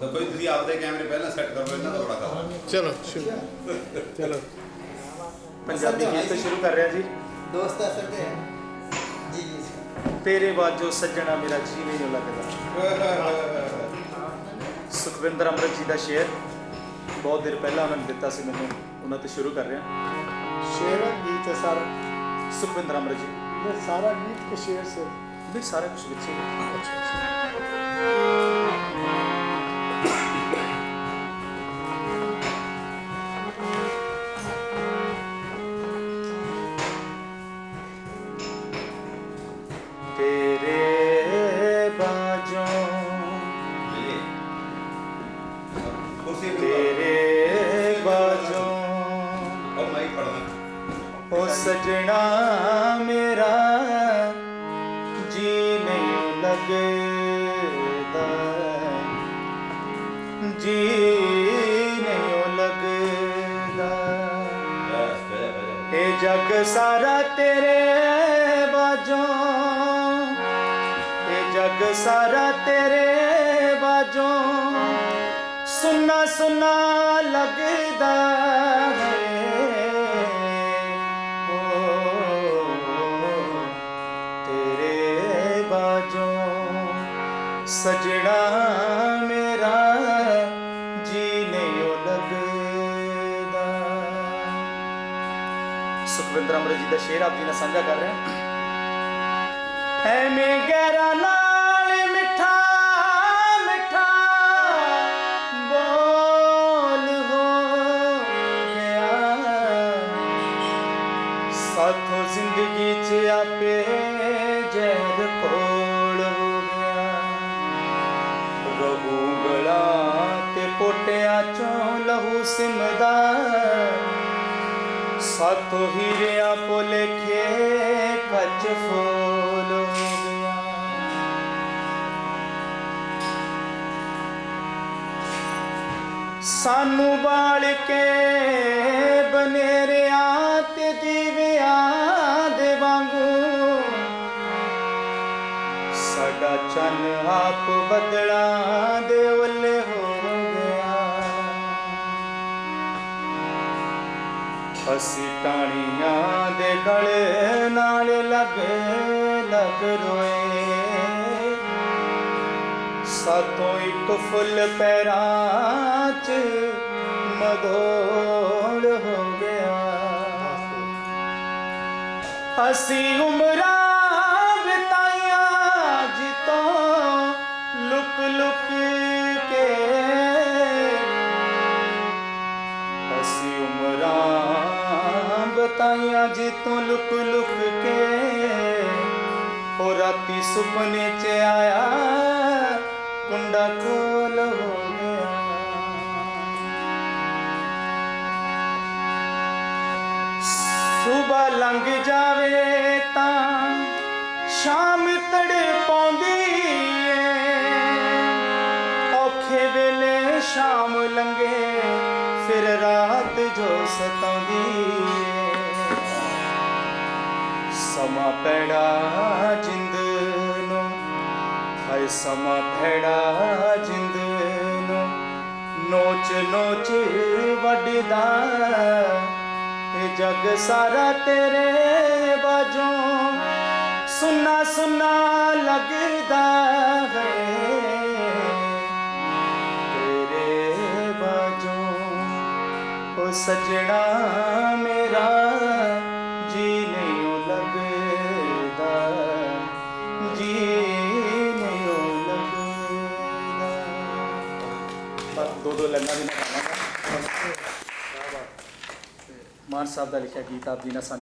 ਤਾਂ ਕੋਈ ਤੁਸੀਂ ਆਪਦੇ ਕੈਮਰੇ ਪਹਿਲਾਂ ਸੈੱਟ ਕਰੋ ਇਹਨਾਂ ਦਾ ਬੜਾ ਕੰਮ ਚਲੋ ਸ਼ੁਰੂ ਚਲੋ ਪੰਜਾਬੀ ਗੀਤ ਤੋਂ ਸ਼ੁਰੂ ਕਰ ਰਿਹਾ ਜੀ दोस्त आ सकते हैं जी जी सर ਤੇਰੇ ਬਾਝੋਂ ਸੱਜਣਾ ਮੇਰਾ ਜੀ ਨਹੀਂ ਲੱਗਦਾ ਸੁਖਵਿੰਦਰ ਅੰਮ੍ਰਿਤ ਜੀ ਦਾ ਸ਼ੇਰ ਬਹੁਤ ਦੇਰ ਪਹਿਲਾਂ ਉਹਨਾਂ ਨੇ ਦਿੱਤਾ ਸੀ ਮੈਨੂੰ ਉਹਨਾਂ ਤੋਂ ਸ਼ੁਰੂ ਕਰ ਰਿਹਾ ਸ਼ੇਰ ਗੀਤ ਹੈ ਸਾਰਾ ਸੁਖਵਿੰਦਰ ਅੰਮ੍ਰਿਤ ਜੀ ਇਹ ਸਾਰਾ ਗੀਤ ਕੇ ਸ਼ੇਰ ਸੇ ਵੀ ਸਾਰਾ ਕੁਝ ਵਿੱਚ ਹੀ ਹੈ। ਸਜਣਾ ਮੇਰਾ ਜੀ ਨਹੀਂ ਲੱਗਦਾ ਜੀ ਨਹੀਂ ਲੱਗਦਾ ਇਹ ਜਗ ਸਾਰਾ ਤੇਰੇ ਬਾਝੋਂ, ਇਹ ਜਗ ਸਾਰਾ ਤੇਰੇ ਬਾਝੋਂ ਸੁਨਾ ਸੁਨਾ ਲੱਗਦਾ ਸਜਣਾ ਮੇਰਾ ਜੀ ਨਹੀਂ ਓ ਲੱਗਦਾ ਸੁਖਵਿੰਦਰ ਅਮਰ ਜੀ ਦਾ ਸ਼ੇਰ ਆਪ ਜੀ ਨਾਲ ਸਾਂਝਾ ਕਰ ਰਹੇ ਹਾਂ। ਐਵੇਂ ਗਹਿਰਾ ਨਾਲ ਮਿੱਠਾ ਮਿੱਠਾ ਬੋਲ ਹੋ ਗਿਆ। ਸਾਥੋਂ ਜ਼ਿੰਦਗੀ 'ਚ ਆਪੇ ਲਹੂ ਸਿਮਦਾ ਸਾਤੋਂ ਹੀਰਿਆਂ ਭੁਲੇਖੇ ਕੱਚ ਫੋਲ ਸਾਨੂੰ ਬਾਲ ਕੇ ਬਨੇਰਿਆਂ ਤੇ ਦੀਵਿਆਂ ਦੇ ਵਾਂਗੂ। ਸਾਡਾ ਚੰਨ ਆਪ ਬਦਲਾਂ ਦੇ ਉੱਲੇ ਹੋ ਅਸੀਂ ਟਾਣੀਆਂ ਦੇ ਗਲੇ ਨਾਲ ਲੱਗ ਲੱਗ ਰੋਏ। ਸਾਤੋਂ ਇੱਕ ਫੁੱਲ ਪੈਰਾਂ 'ਚ ਮਧੋੜ ਹੋ ਗਿਆ। ਅਸੀਂ ਉਮਰਾਂ ਬਿਤਾਈਆਂ ਜਿੱਤੋਂ ਲੁਕ ਲੁਕ ਜੀ ਤੂੰ ਲੁਕ ਲੁਕ ਕੇ ਉਹ ਰਾਤੀ ਸੁਪਨੇ ਚ ਆਇਆ ਕੁੰਡਾ ਖੋਲ ਹੋ ਗਿਆ। ਸੁਬਾ ਲੰਘ ਜਾਵੇ ਤਾਂ ਸ਼ਾਮ ਤੜੇ ਪਾਉਂਦੀ ਏ। ਔਖੇ ਵੇਲੇ ਸ਼ਾਮ ਲੰਘੇ, ਫਿਰ ਰਾਤ ਜੋ ਸਤਾਉਂਦੀ ਏ। ਸਮਾਂ ਪੈੜਾ ਜਿੰਦ ਨੂੰ, ਹਾਏ ਸਮਾਂ ਪੈੜਾ ਜਿੰਦ ਨੂੰ। ਨੋਚ ਨੋਚ ਵੱਡਦਾ ਇਹ ਜਗ ਸਾਰਾ ਤੇਰੇ ਬਾਝੋਂ। ਸੁਨਾ ਸੁਨਾ ਲੱਗਦਾ ਹੈ ਤੇਰੇ ਬਾਝੋਂ। ਉਹ ਸਜਣਾ ਬਸ ਦੋ ਦੋ ਲਾਈਨਾਂ ਵੀ ਨਾ ਗਾਵਾਂਗਾ ਮਾਨ ਸਾਹਿਬ ਦਾ ਲਿਖਿਆ ਗੀਤ ਆਪ ਜੀ ਨਾਲ